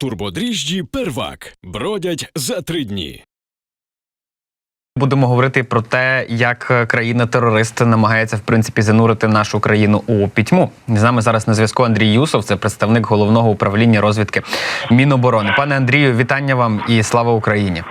Турбодріжджі первак бродять за три дні. Будемо говорити про те, як країна-терорист намагається в принципі занурити нашу країну у пітьму. З нами зараз на зв'язку Андрій Юсов, це представник головного управління розвідки Міноборони. Пане Андрію, вітання вам і слава Україні.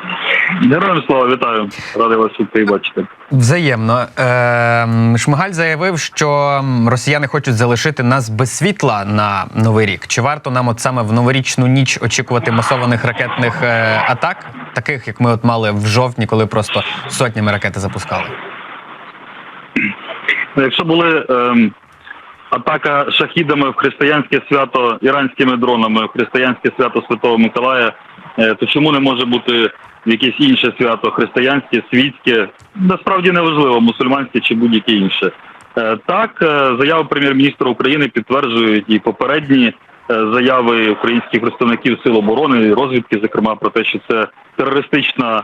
Героям слава вітаю. Радий вас тут бачити. Взаємно Е, Шмигаль заявив, що росіяни хочуть залишити нас без світла на новий рік. Чи варто нам от саме в новорічну ніч очікувати масованих ракетних е, атак, таких як ми от мали в жовтні, коли просто сотнями ракети запускали? Ну, Якщо були ем, атака шахідами в християнське свято іранськими дронами, в християнське свято Святого Миколая, е, то чому не може бути якесь інше свято християнське, світське? Насправді неважливо, мусульманське чи будь-яке інше. Е, так, е, заяви прем'єр-міністра України підтверджують і попередні заяви українських представників сил оборони і розвідки, зокрема про те, що це терористична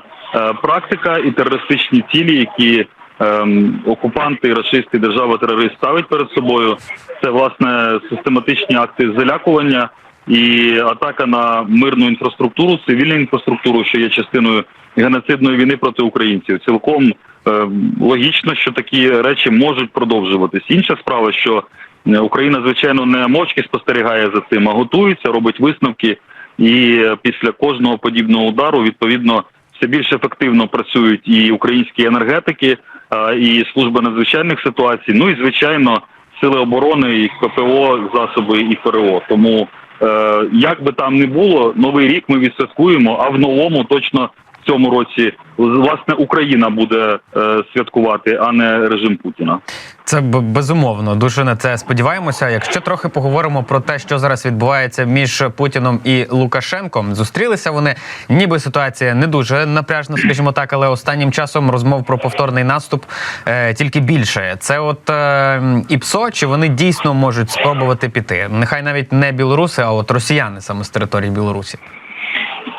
практика і терористичні цілі, які ем, окупанти, рашисти, держава-терорист ставить перед собою. Це власне систематичні акти залякування і атака на мирну інфраструктуру, цивільну інфраструктуру, що є частиною геноцидної війни проти українців. Цілком ем, логічно, що такі речі можуть продовжуватись. Інша справа, що е, Україна, звичайно, не мовчки спостерігає за цим, а готується, робить висновки, і після кожного подібного удару відповідно все більш ефективно працюють і українські енергетики, і служба надзвичайних ситуацій. Ну і звичайно, сили оборони, і КПО, засоби і ФРО. Тому е, як би там не було, новий рік ми відсвяткуємо, а в новому точно цьому році власне Україна буде е, святкувати, а не режим Путіна. Це безумовно. Дуже на це сподіваємося. Якщо трохи поговоримо про те, що зараз відбувається між Путіном і Лукашенком, зустрілися вони, ніби ситуація не дуже напряжна, скажімо так, але останнім часом розмов про повторний наступ е, тільки більше. Це от е, ІПСО, чи вони дійсно можуть спробувати піти? Нехай навіть не білоруси, а от росіяни саме з території Білорусі.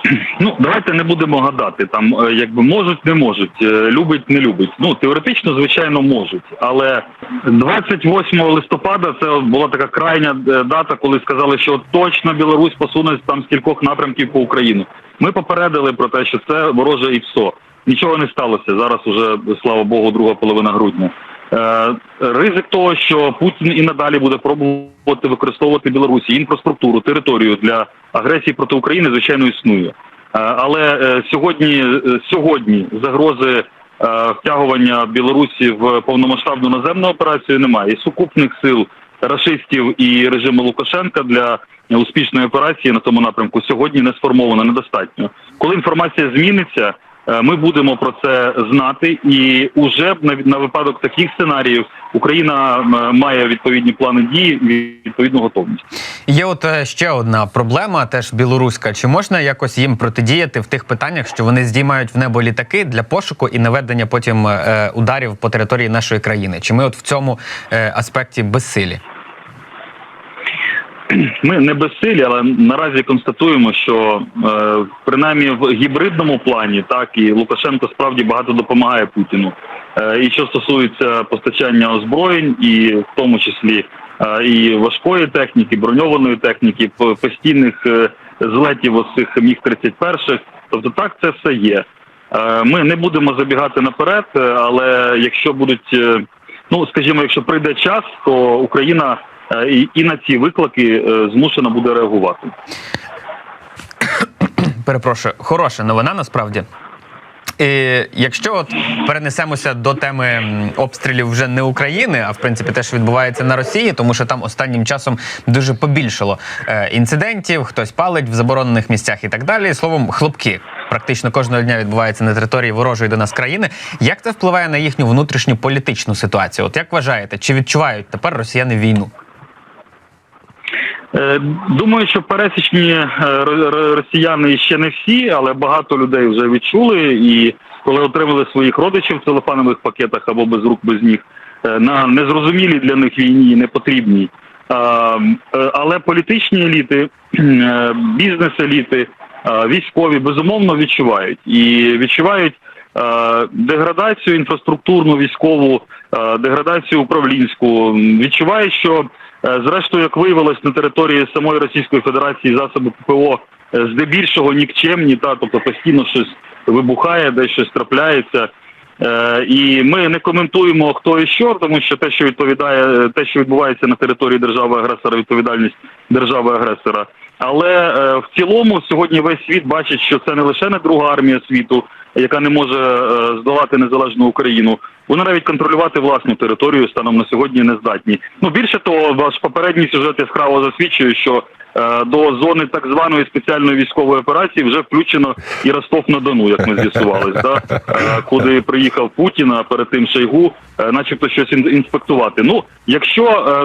Ну, давайте не будемо гадати. Там е, якби можуть, не можуть, е, любить, не любить. Ну теоретично, звичайно, можуть. Але 28 листопада це була така крайня е, дата, коли сказали, що точно Білорусь посуне там з кількох напрямків по Україну. Ми попередили про те, що це вороже ІПСО. Нічого не сталося. Зараз уже слава Богу, друга половина грудня. Е, ризик того, що Путін і надалі буде пробувати використовувати Білорусі інфраструктуру, територію для агресії проти України, звичайно, існує. Е, Але е, сьогодні, сьогодні загрози втягування Білорусі в повномасштабну наземну операцію немає. І сукупних сил рашистів і режиму Лукашенка для успішної операції на тому напрямку сьогодні не сформовано недостатньо. Коли інформація зміниться, ми будемо про це знати, і уже на, випадок таких сценаріїв Україна має відповідні плани дії, відповідну готовність. Є от е, ще одна проблема, теж білоруська. Чи можна якось їм протидіяти в тих питаннях, що вони здіймають в небо літаки для пошуку і наведення потім е, ударів по території нашої країни? Чи ми от в цьому е, аспекті безсилі? Ми не безсилі, але наразі констатуємо, що е, принаймні в гібридному плані так і Лукашенко справді багато допомагає Путіну. Е, і що стосується постачання озброєнь, і в тому числі е, і важкої техніки, броньованої техніки, постійних злетів оцих міг 31 тобто так це все є. Ми не будемо забігати наперед, але якщо будуть, ну скажімо, якщо прийде час, то Україна і, і на ці виклики е, змушена буде реагувати. Перепрошую, хороша новина насправді. І якщо от перенесемося до теми обстрілів вже не України, а в принципі те, що відбувається на Росії, тому що там останнім часом дуже побільшало е, інцидентів, хтось палить в заборонених місцях і так далі. Словом, хлопки практично кожного дня відбуваються на території ворожої до нас країни. Як це впливає на їхню внутрішню політичну ситуацію? От як вважаєте, чи відчувають тепер росіяни війну? Е, Думаю, що пересічні е, ро- ро- росіяни ще не всі, але багато людей вже відчули. І коли отримали своїх родичів в целофанових пакетах або без рук, без ніг, е, на незрозумілій для них війні, непотрібній. А, е, Але політичні еліти, бізнес-еліти, військові безумовно відчувають і відчувають деградацію інфраструктурну, військову, деградацію управлінську. Відчувають, що Зрештою, як виявилось на території самої Російської Федерації, засоби ППО е, здебільшого нікчемні, та тобто постійно щось вибухає, десь щось трапляється. Е, і ми не коментуємо хто і що, тому що те, що відповідає, те, що відбувається на території держави агресора, відповідальність держави агресора. Але е, в цілому сьогодні весь світ бачить, що це не лише не друга армія світу, яка не може е, здолати незалежну Україну. Вона навіть контролювати власну територію станом на сьогодні не здатні. Ну більше того, ваш попередній сюжет яскраво засвідчує, що е, до зони так званої спеціальної військової операції вже включено і Ростов на Дону, як ми з'ясували, да? е, куди приїхав Путін, а перед тим Шойгу, начебто щось ін- інспектувати. Ну, якщо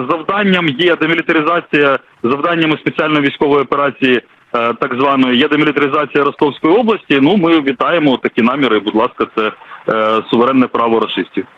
завданням є демілітаризація, завданнями спеціальної військової операції. Е, Так званої є демілітаризація Ростовської області. Ну ми вітаємо такі наміри. Будь ласка, це е, суверенне право рашистів.